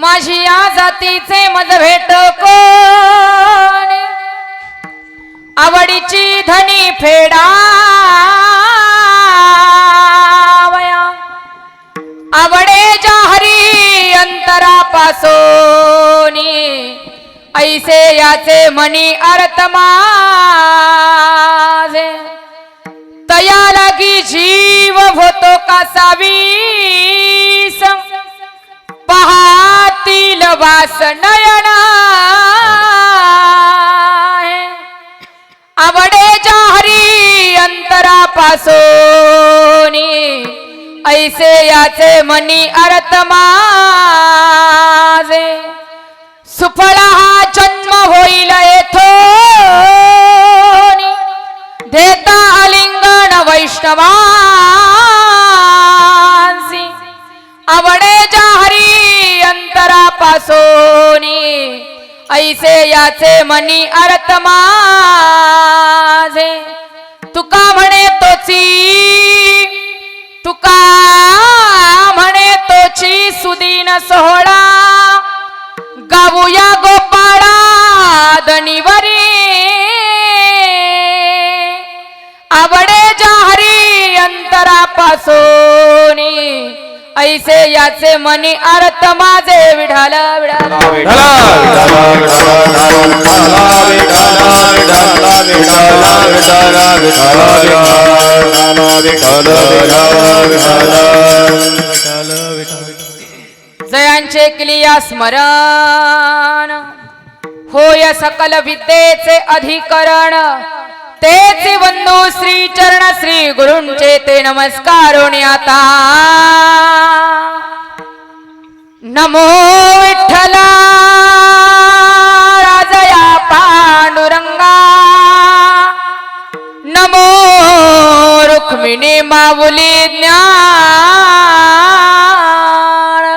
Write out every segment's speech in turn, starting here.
माझी या जातीचे मज भेट कोण? आवडीची धनी फेडावया आवडे जाहरी अंतरापासोनी. ऐसे याचे मनी अर्थमा माझे. तया लागी जीव होतो कासावीस पहातील वास नयना आवडे जाहरी अंतरापासून ऐसे याचे मनी अर्थमा ऐसे याचे मनी अर्थ माझे. तुका म्हणे तोची तुका म्हणे तोची सुदीन सोहळा. गाऊया गोपाळा दणीवरी. आवडे जाहरी अंतरापासून ऐसे याचे मनी अर्थ माझे विढाल विढाल. जयांचे क्लिया स्मरण होय सकल विद्येचे अधिकरण. तेच बंधू श्री चरण श्री गुरुंचे ते नमस्कार आता. नमो विठ्ठला राजया पांडुरंगा. नमो रुक्मिणी माऊली ज्ञान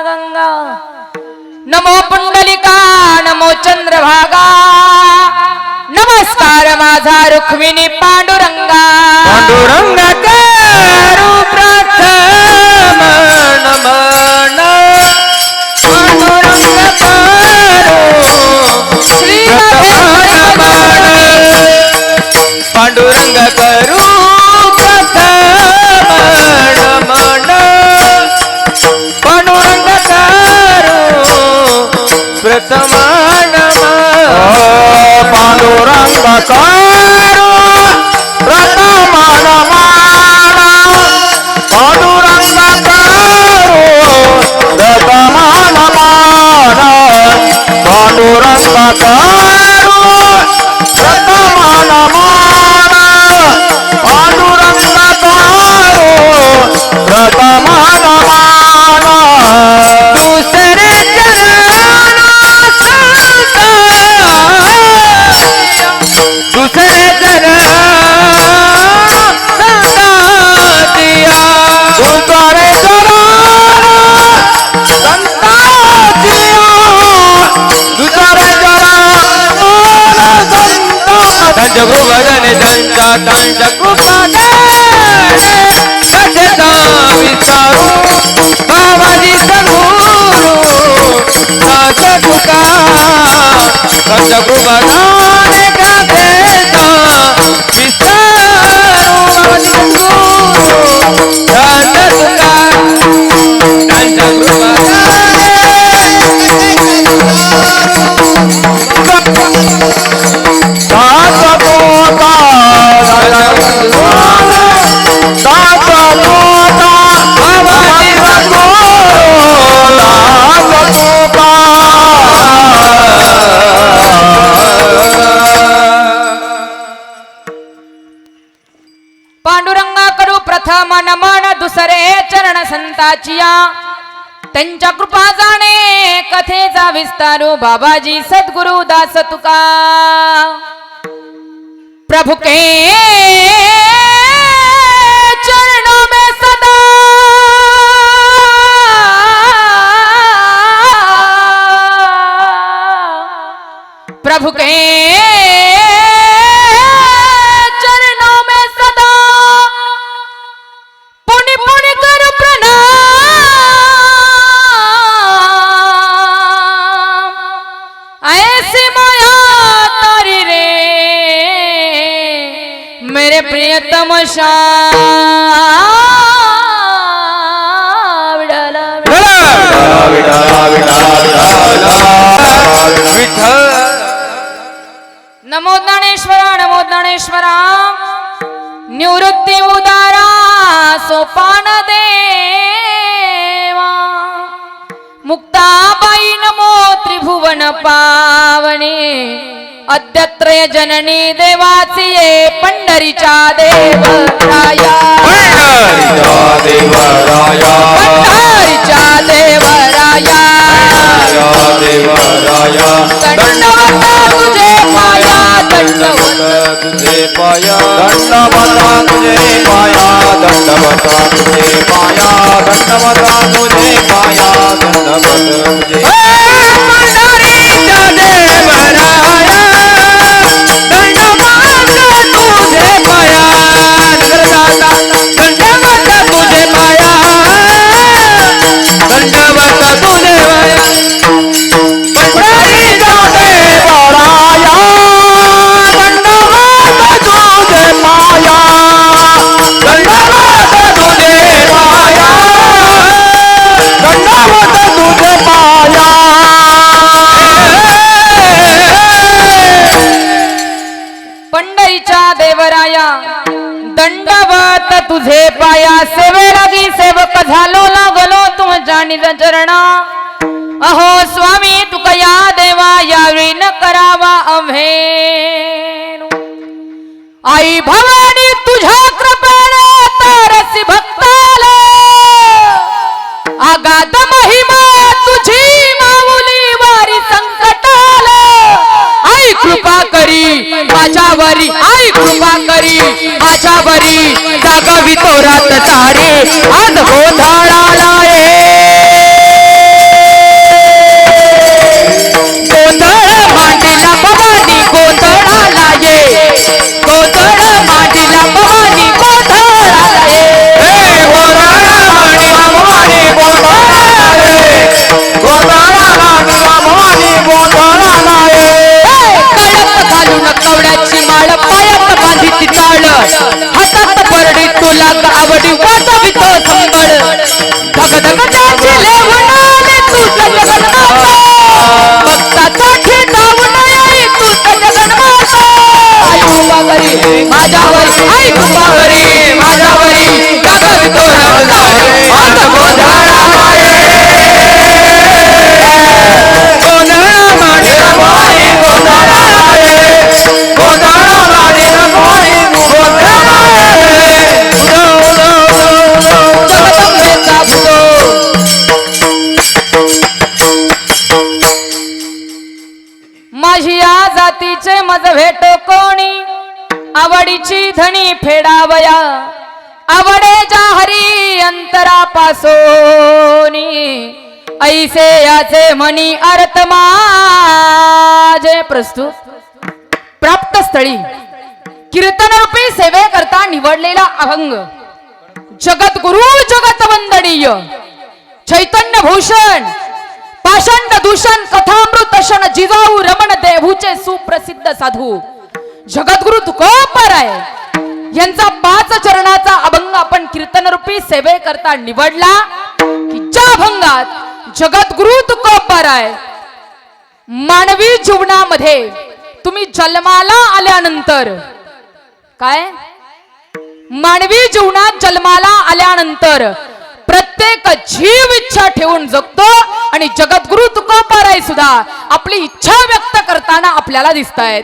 गंगा नमो पुंडलिका नमो चंद्रभागा. नमस्कार माझा रुक्मिणी पांडुरंगा. पांडुरंगा करू प्रथम नमन पांडुरंग करू श्री पांडुरंग करू प्रथम नमन पांडुरंग करू प्रथम पांडुरंग करू प्रथम नमन पांडुरंग करू प्रथम नमन पांडुरंग करू प्रथम त्यांच्या त्यांच्या कृपाने कथेचा विचारू बाबाजी सद्गुरू नाथ तुका साचिया त्यांच्या कृपा जाणे कथेचा विस्तारू हो बाबाजी. सद्गुरु दास तुका. प्रभु के चरणों में सदा. प्रभु के प्रियतम शा विडाला. विठ्ठल. विठ्ठल नमो ज्ञानेश्वरा नमो ज्ञानेश्वरा. निवृत्ती उदारा सोपान देवा. मुक्ताबाई नमो त्रिभुवन पावने. अद्यत्रय जननी देवाची ये पंढरीच्या देवराया पंढरीचा देवराया पंढरीच्या देवराया देवराया दंडवत तुझे पाया दंडवत तुझे पाया दंडवता तुझे पाया दंडवता तुझे पाया दंडवता तुझे पाया दंडवत अहो स्वामी तुका या देवा यावेळी न करावा अभे आई भवानी तुझ्या कृपेने तारसी भक्ताला. आगात महिमा तुझी माऊली वारी संकटाला. आई कृपा करी माझ्यावरी आई कृपा करी माझ्यावरी जागवी तो रात तारे आज गोधाळाला हातात परडी तुला आवडी वाजवितो संबळ धग धग त्याची लेवणाने तुझ जगन्नाथ. भक्तासाठी धावून येई तू जगन्नाथ. आई कृपा करी माझ्यावरी आई कृपा करी माझ्यावरी जागवितो रामदास आज गोधाळा या जातीचे मज भेटो कोणी? आवडीची धनी फेडावया. आवडे जा हरी अंतरापासोनी. ऐसे याचे मनी अर्थ माझे प्रस्तुत. प्राप्त स्थळी. कीर्तनरूपी सेवे करता निवडलेला अभंग. जगद्गुरु जगत वंदनीय. चैतन्य भूषण. पाषंड दूषण कथामृत शन जिजाऊ रमण देहूचे सुप्रसिद्ध साधू. जगद्गुरु तुकोपराय यांचा पाच चरणाचा अभंग आपण कीर्तनरूपी सेवे करता निवडला की ज्या अभंगात जगद्गुरु तुकोपराय मानवी जीवनामध्ये तुम्ही जन्माला आल्यानंतर काय? मानवी जीवनात जन्माला आल्यानंतर प्रत्येक जीव इच्छा ठेवून जगतो आणि जगद्गुरु तुकोबाराय सुद्धा आपली इच्छा व्यक्त करताना आपल्याला दिसत आहेत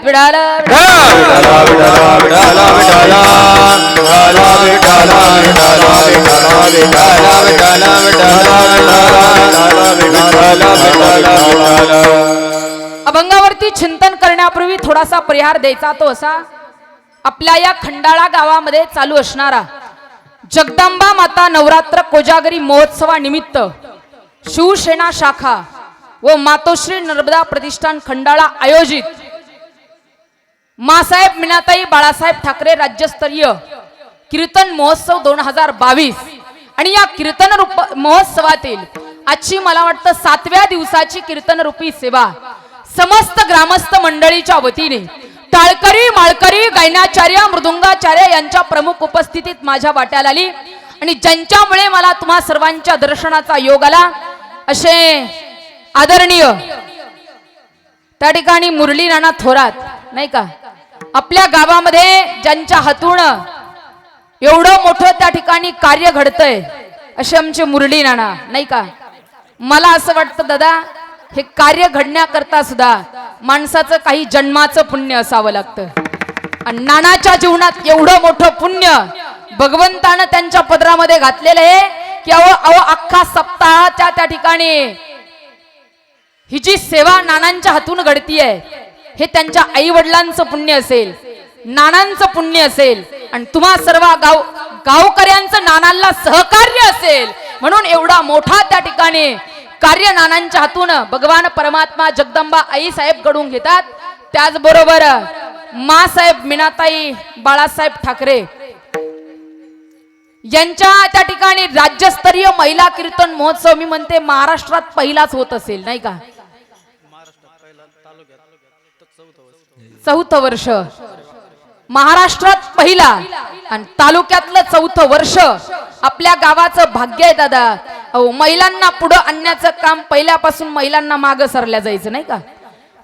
अभंगावरती चिंतन करण्यापूर्वी थोडासा परिहार द्यायचा तो असा. आपल्या या खंडाळा गावामध्ये चालू असणारा जगदंबा माता नवरात्र कोजागरी महोत्सवानिमित्त शिवसेना शाखा व मातोश्री नर्मदा प्रतिष्ठान खंडाळा आयोजित मासाहेब मीनाताई बाळासाहेब ठाकरे राज्यस्तरीय कीर्तन महोत्सव दोन हजार बावीस. आणि या कीर्तन रूप महोत्सवातील आजची मला वाटतं सातव्या दिवसाची कीर्तन रूपी सेवा समस्त ग्रामस्थ मंडळीच्या वतीने टाळकरी माळकरी गैनाचार्य मृदुंगाचार्य यांच्या प्रमुख उपस्थितीत माझ्या वाट्याला आली. आणि ज्यांच्यामुळे मला तुम्हा सर्वांच्या दर्शनाचा योग आला असे आदरणीय त्या ठिकाणी मुरली नाना थोरात नाही का? आपल्या गावामध्ये ज्यांच्या हातून एवढं मोठं त्या ठिकाणी कार्य घडतंय असे आमचे मुरली नाना नाही का? मला असं वाटतं दादा हे कार्य घडण्याकरता सुद्धा माणसाचं काही जन्माचं पुण्य असावं लागतं. आणि नानाच्या जीवनात एवढं मोठं पुण्य भगवंतानं त्यांच्या पदरामध्ये घातलेलं आहे की अहो अहो अख्खा सप्ताहाच्या त्या ठिकाणी. ही जी सेवा नानांच्या हातून घडती आहे हे त्यांच्या आई वडिलांचं पुण्य असेल नानांचं पुण्य असेल आणि तुम्हा सर्व गाव गावकऱ्यांचं नानांना सहकार्य असेल. म्हणून एवढा मोठा त्या ठिकाणी कार्य नानांच्या हातून भगवान परमात्मा जगदंबा आई साहेब घडून घेतात. त्याचबरोबर मासाहेब मीनाताई बाळासाहेब ठाकरे. यांच्या त्या ठिकाणी राज्यस्तरीय महिला कीर्तन महोत्सव मी म्हणते महाराष्ट्रात पहिलाच होत असेल नाही का? चौथं वर्ष. महाराष्ट्रात पहिला आणि तालुक्यातलं चौथं वर्ष. आपल्या गावाचं भाग्य आहे दादा. अहो महिलांना पुढं आणण्याचं काम पहिल्यापासून महिलांना मागं सरल्या जायचं नाही का?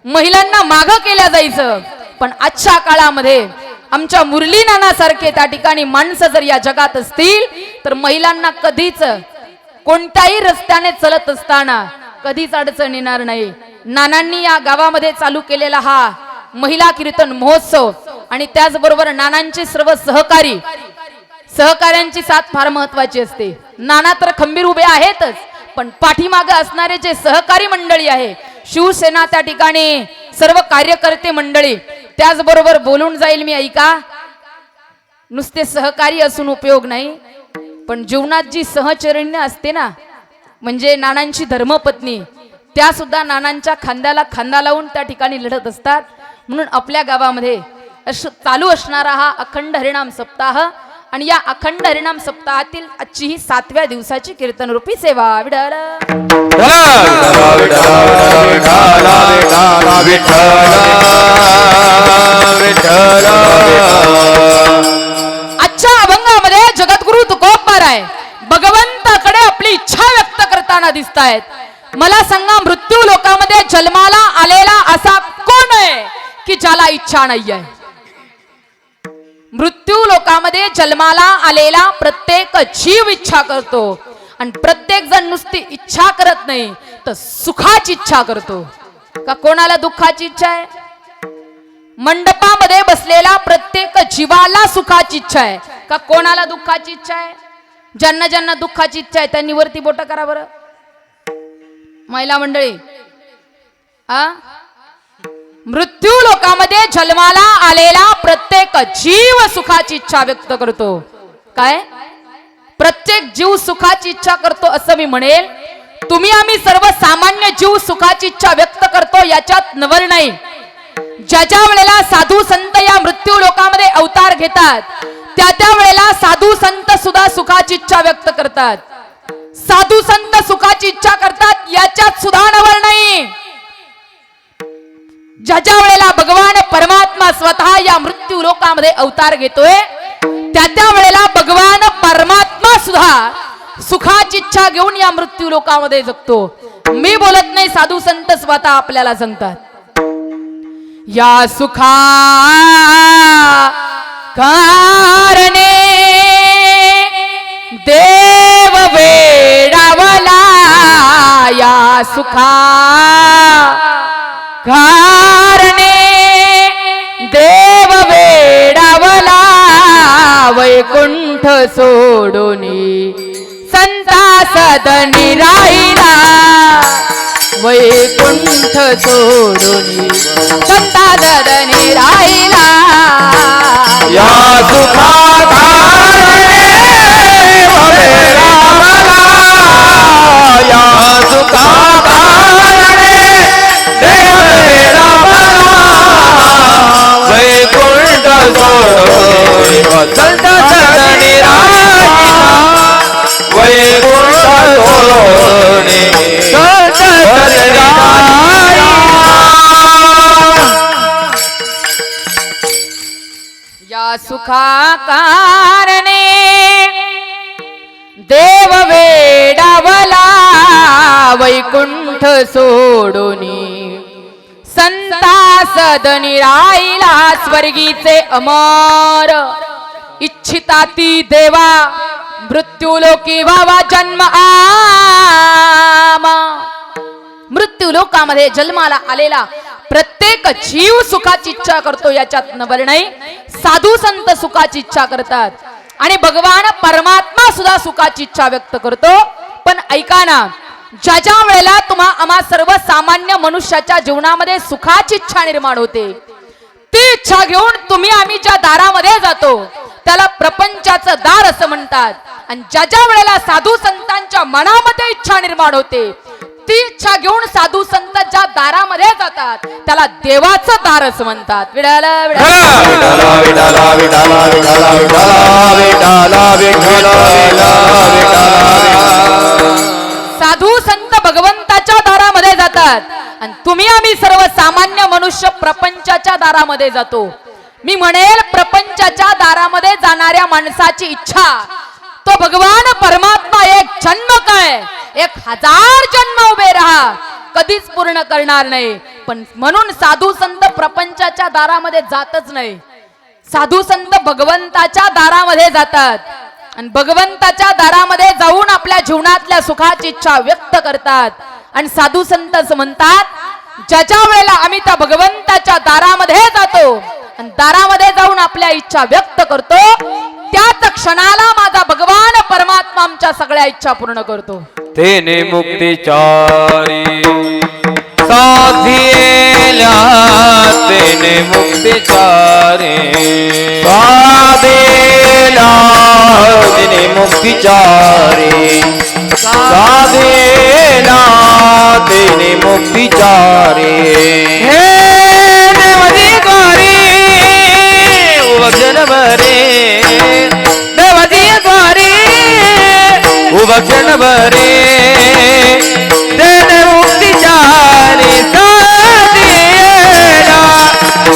महिलांना मागं केल्या जायचं. पण आजच्या काळामध्ये आमच्या मुरली नानासारखे त्या ठिकाणी माणसं जर या जगात असतील तर महिलांना कधीच कोणत्याही रस्त्याने चलत असताना कधीच अडचण येणार नाही. नानांनी या गावामध्ये चालू केलेला हा महिला कीर्तन महोत्सव आणि त्याचबरोबर नानांचे सर्व सहकारी सहकार्यांची साथ फार महत्वाची असते. नाना तर खंबीर उभे आहेतच पण पाठीमागे असणारे जे सहकारी मंडळी आहे शिवसेना त्या ठिकाणी सर्व कार्यकर्ते मंडळी त्याचबरोबर बोलून जाईल मी ऐका. नुसते सहकारी असून उपयोग नाही पण जीवनात जी सहचरण्य असते ना म्हणजे नानांची धर्मपत्नी त्या सुद्धा नानांच्या खांद्याला खांदा लावून त्या ठिकाणी लढत असतात. म्हणून आपल्या गावामध्ये अश चालू असणारा हा अखंड हरिणाम सप्ताह आणि या अखंड हरिणाम सप्ताहातील आजची ही सातव्या दिवसाची कीर्तनरूपी सेवा विडळ आजच्या अभंगामध्ये जगद्गुरु तुकोप आहे भगवंताकडे आपली इच्छा व्यक्त करताना दिसत आहेत मला सांगा मृत्यू लोकामध्ये जन्माला आलेला असा कोण आहे की ज्याला इच्छा नाही आहे मृत्यू लोकामध्ये जन्माला आलेला प्रत्येक जीव इच्छा करतो. आणि प्रत्येक जण नुसती इच्छा करत नाही तर सुखाची इच्छा करतो. का कोणाला दुःखाची इच्छा आहे? मंडपामध्ये बसलेला प्रत्येक जीवाला सुखाची इच्छा आहे. का कोणाला दुःखाची इच्छा आहे? ज्यांना ज्यांना दुःखाची इच्छा आहे त्यांनी वरती बोट करा बरं. महिला मंडळी आ? मृत्यू लोकामध्ये जन्माला आलेला प्रत्येक जीव सुखाची इच्छा व्यक्त करतो. काय? प्रत्येक जीव सुखाची इच्छा करतो असं मी म्हणेल. तुम्ही आम्ही सर्व सामान्य जीव सुखाची इच्छा व्यक्त करतो याच्यात नवल नाही. ज्या ज्या वेळेला साधू संत या मृत्यू लोकामध्ये अवतार घेतात त्या त्या वेळेला साधू संत सुद्धा सुखाची इच्छा व्यक्त करतात. साधू संत सुखाची इच्छा करतात याच्यात सुद्धा नवल नाही. ज्या ज्या वेळेला भगवान परमात्मा स्वतः या मृत्यू लोकामध्ये अवतार घेतोय त्या त्या वेळेला भगवान परमात्मा सुद्धा सुखाची इच्छा घेऊन या मृत्यू लोकामध्ये जगतो. मी बोलत नाही साधू संत स्वतः आपल्याला सांगतात या सुखा कारणे देव वेडावला या सुखा वैकुंठ सोडून संता सदनी राहिला. वैकुंठ सोडून संता सदनी राहिला. या सुखाकारणे सुखाकारणे. देव वेडावला वैकुंठ सोडूनी. संता सदनी राहिला स्वर्गीचे अमर. इच्छिता ती देवा मृत्यू लोकी व्हावा जन्म आमा. मृत्यू लोकामध्ये जन्माला आलेला प्रत्येक जीव सुखाची इच्छा करतो याच्यात नबर नाही साधू संत सुखाची इच्छा करतात. आणि भगवान परमात्मा सुद्धा सुखाची इच्छा व्यक्त करतो. पण ऐका ना ज्या ज्या वेळेला तुम्हा आम्हा सर्वसामान्य मनुष्याच्या जीवनामध्ये सुखाची इच्छा निर्माण होते ती इच्छा घेऊन तुम्ही आम्ही ज्या दारामध्ये जातो त्याला प्रपंचाचं दार असं म्हणतात. आणि ज्या ज्या वेळेला साधू संतांच्या मनामध्ये इच्छा निर्माण होते ती इच्छा घेऊन साधू संत ज्या दारामध्ये जातात त्याला देवाचं दारच म्हणतात. विडाला साधू संत भगवंताच्या दारामध्ये जातात. आणि तुम्ही आम्ही सर्व सामान्य मनुष्य प्रपंचाच्या दारामध्ये जातो. मी म्हणेल प्रपंचाच्या दारामध्ये जाणाऱ्या माणसाची इच्छा. तो भगवान परमात्मा एक जन्म काय एक हजार जन्म उभे राहा. कधीच पूर्ण करणार नाही. पण म्हणून साधू संत प्रपंचाच्या दारामध्ये जातच नाही. साधू संत भगवंताच्या दारामध्ये जातात. आणि भगवंताच्या दारामध्ये जाऊन आपल्या जीवनातल्या सुखाची इच्छा व्यक्त करतात. आणि साधू संत असं म्हणतात ज्याच्या वेळेला आम्ही त्या भगवंताच्या दारामध्ये जातो आणि दारामध्ये जाऊन आपल्या इच्छा व्यक्त करतो त्याच क्षणाला माझा भगवान परमात्मा आमच्या सगळ्या इच्छा पूर्ण करतो. तेने मुक्तिचारी साधिएल्या तेने मुक्तिचारी साधेला तेने मुक्तिचारी साधेला तेने मुक्तिचारी क्षण भरे तेरे मुक्ति चारे साधिएरा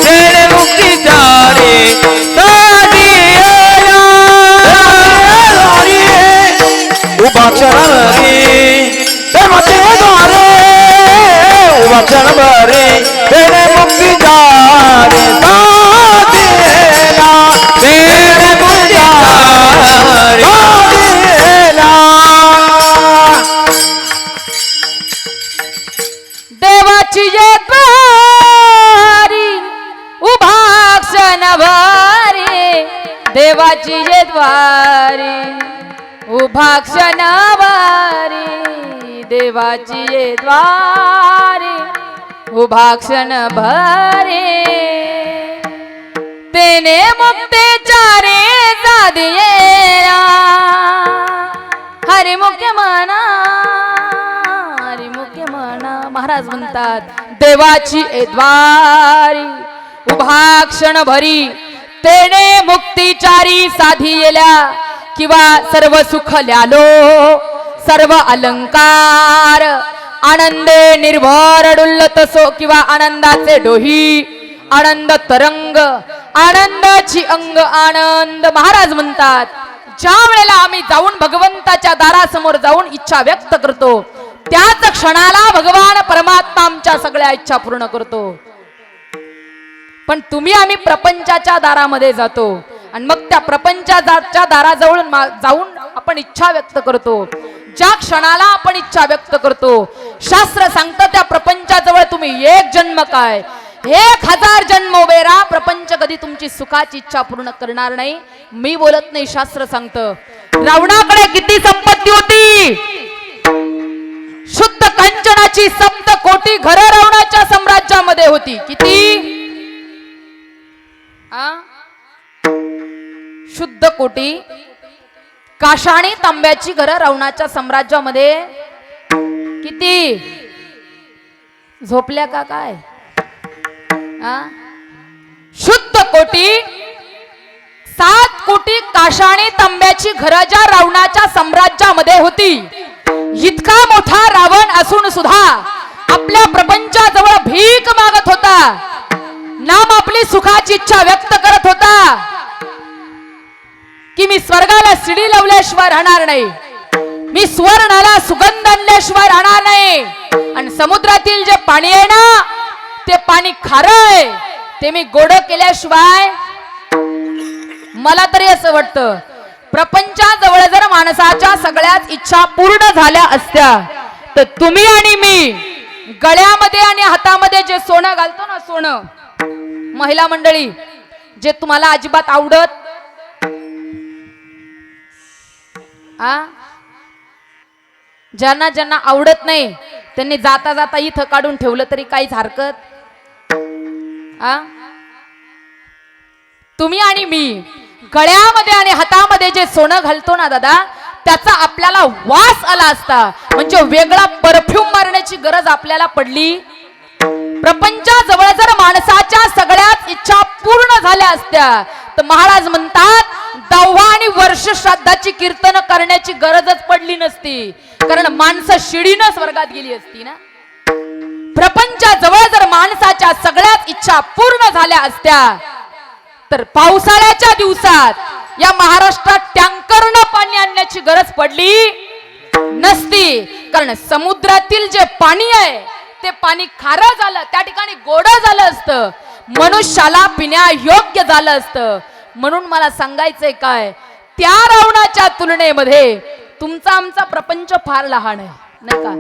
तेरे मुक्ति चारे साधिएरा उबा तेरे मुक्ति चारे साधिएरा देवाची भारी द्वारी उभा क्षण भारी देवाची येद्वारी द्वारी उभा क्षण भारी देवाची ये द्वारी उभा क्षण भरे तेने मुक्ते चारे जादिये हरिमुख्य मना महाराज म्हणतात देवाची द्वारी उभा क्षण भरी तेने मुक्तिचारी साधी येल्या किंवा सर्व सुख ल्यालो सर्व अलंकार आनंदे निर्भर डुल्ल तसो किंवा आनंदाचे डोही आनंद तरंग आनंदाची अंग आनंद. महाराज म्हणतात ज्या वेळेला आम्ही जाऊन भगवंताच्या दारासमोर जाऊन इच्छा व्यक्त करतो त्याच क्षणाला भगवान परमात्मा आमच्या सगळ्या इच्छा पूर्ण करतो. पण तुम्ही आम्ही प्रपंचाच्या दारामध्ये जातो. आणि मग त्या प्रपंचाच्या दाराजवळ जाऊन आपण इच्छा व्यक्त करतो. ज्या क्षणाला आपण इच्छा व्यक्त करतो शास्त्र सांगतं त्या प्रपंचाजवळ तुम्ही एक जन्म काय? एक हजार जन्म उभे राहा प्रपंच कधी तुमची सुखाची इच्छा पूर्ण करणार नाही. मी बोलत नाही शास्त्र सांगतं. रावणाकडे किती संपत्ती होती? शुद्ध कंचनाची सप्त कोटी घर रावणाच्या साम्राज्यामध्ये होती. किती? आ? शुद्ध कोटी. काशाणी तांब्याची घरं रावणाच्या साम्राज्यामध्ये किती? झोपल्या का काय? शुद्ध कोटी. सात कोटी काशाणी तांब्याची घरं ज्या रावणाच्या साम्राज्यामध्ये होती. इतका मोठा रावण असून सुद्धा आपल्या प्रपंचाजवळ भीक मागत होता. नाम आपली सुखाची इच्छा व्यक्त करत होता. की मी स्वर्गाला सिडी लावल्याशिवाय राहणार नाही. मी स्वर्णाला सुगंध आणल्याशिवाय राहणार नाही. आणि समुद्रातील जे पाणी आहे ना ते पाणी खारय ते मी गोड केल्याशिवाय मला तरी असं वाटतं प्रपंचाजवळ जर माणसाच्या सगळ्याच इच्छा पूर्ण झाल्या असत्या तर तुम्ही आणि मी गळ्यामध्ये आणि हातामध्ये जे सोनं घालतो ना सोनं महिला मंडळी जे तुम्हाला अजिबात आवडत आ? ज्यांना ज्यांना आवडत नाही त्यांनी जाता जाता इथं काढून ठेवलं तरी काहीच हरकत? आ? तुम्ही आणि मी गळ्यामध्ये आणि हातामध्ये जे सोनं घालतो ना दादा त्याचा आपल्याला वास आला असता. म्हणजे वेगळा परफ्यूम मारण्याची गरज आपल्याला पडली. प्रपंचाजवळ जर माणसाच्या सगळ्याच इच्छा पूर्ण झाल्या असत्या तर महाराज म्हणतात दहावा आणि वर्ष श्राद्धाची कीर्तन करण्याची गरजच पडली नसती. कारण माणसं शिडीनं स्वर्गात गेली असती ना. प्रपंचाजवळ जर माणसाच्या सगळ्याच इच्छा पूर्ण झाल्या असत्या तर पावसाळ्याच्या दिवसात या महाराष्ट्रात टँकरनं पाणी आणण्याची गरज पडली नसती. कारण समुद्रातील जे पाणी आहे ते पाणी खारं झालं त्या ठिकाणी गोड झालं असतं. मनुष्याला पिण्या योग्य झालं असतं. म्हणून मला सांगायचंय काय त्या रावणाच्या तुलनेमध्ये तुमचा आमचा प्रपंच फार लहान आहे नाही का?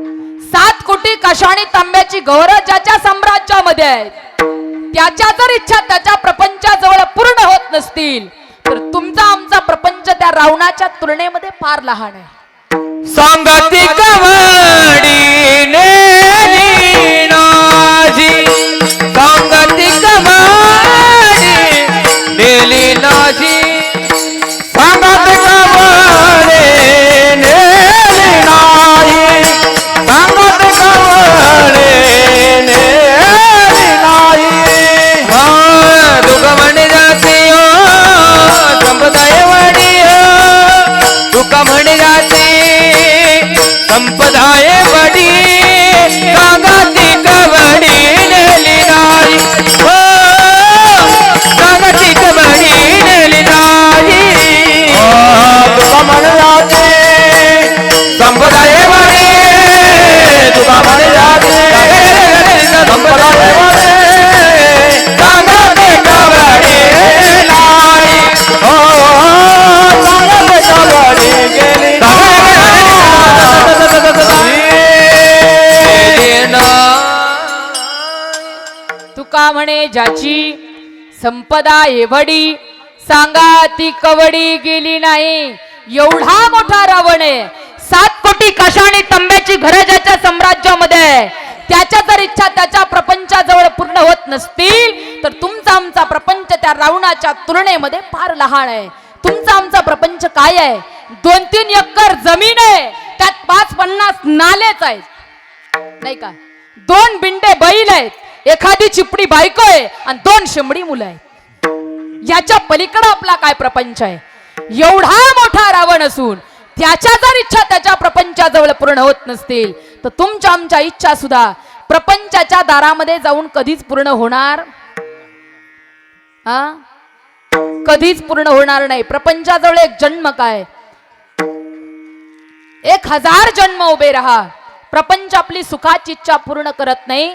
सात कोटी कशाणी तांब्याची गौरव ज्याच्या साम्राज्यामध्ये आहे त्याच्या जर इच्छा त्याच्या प्रपंचाजवळ पूर्ण होत नसतील तर तुमचा आमचा प्रपंच त्या रावणाच्या तुलनेमध्ये फार लहान आहे. सांगाती कवडी सदा एवढी सांगा ती कवडी गेली नाही. एवढा मोठा रावण आहे. सात कोटी कशाने तंब्याची घरं ज्याच्या साम्राज्यामध्ये त्याच्या जर इच्छा त्याच्या प्रपंचाजवळ पूर्ण होत नसतील तर तुमचा आमचा प्रपंच त्या रावणाच्या तुलनेमध्ये फार लहान आहे. तुमचा आमचा प्रपंच काय आहे? दोन तीन एकर जमीन आहे. त्यात पाच पन्नास नालेच आहेत. नाही का? दोन बिंडे बैल आहेत. एखादी चिपडी बायको आहे आणि दोन शिमडी मुलं आहेत. याच्या पलीकडे आपला काय प्रपंच आहे? एवढा मोठा रावण असून त्याच्या जर इच्छा त्याच्या प्रपंचाजवळ पूर्ण होत नसतील तर तुमच्या आमच्या इच्छा सुद्धा प्रपंचाच्या दारामध्ये जाऊन कधीच पूर्ण होणार? हा कधीच पूर्ण होणार नाही. प्रपंचाजवळ एक जन्म काय? एक हजार जन्म उभे राहा. प्रपंच आपली सुखाची इच्छा पूर्ण करत नाही.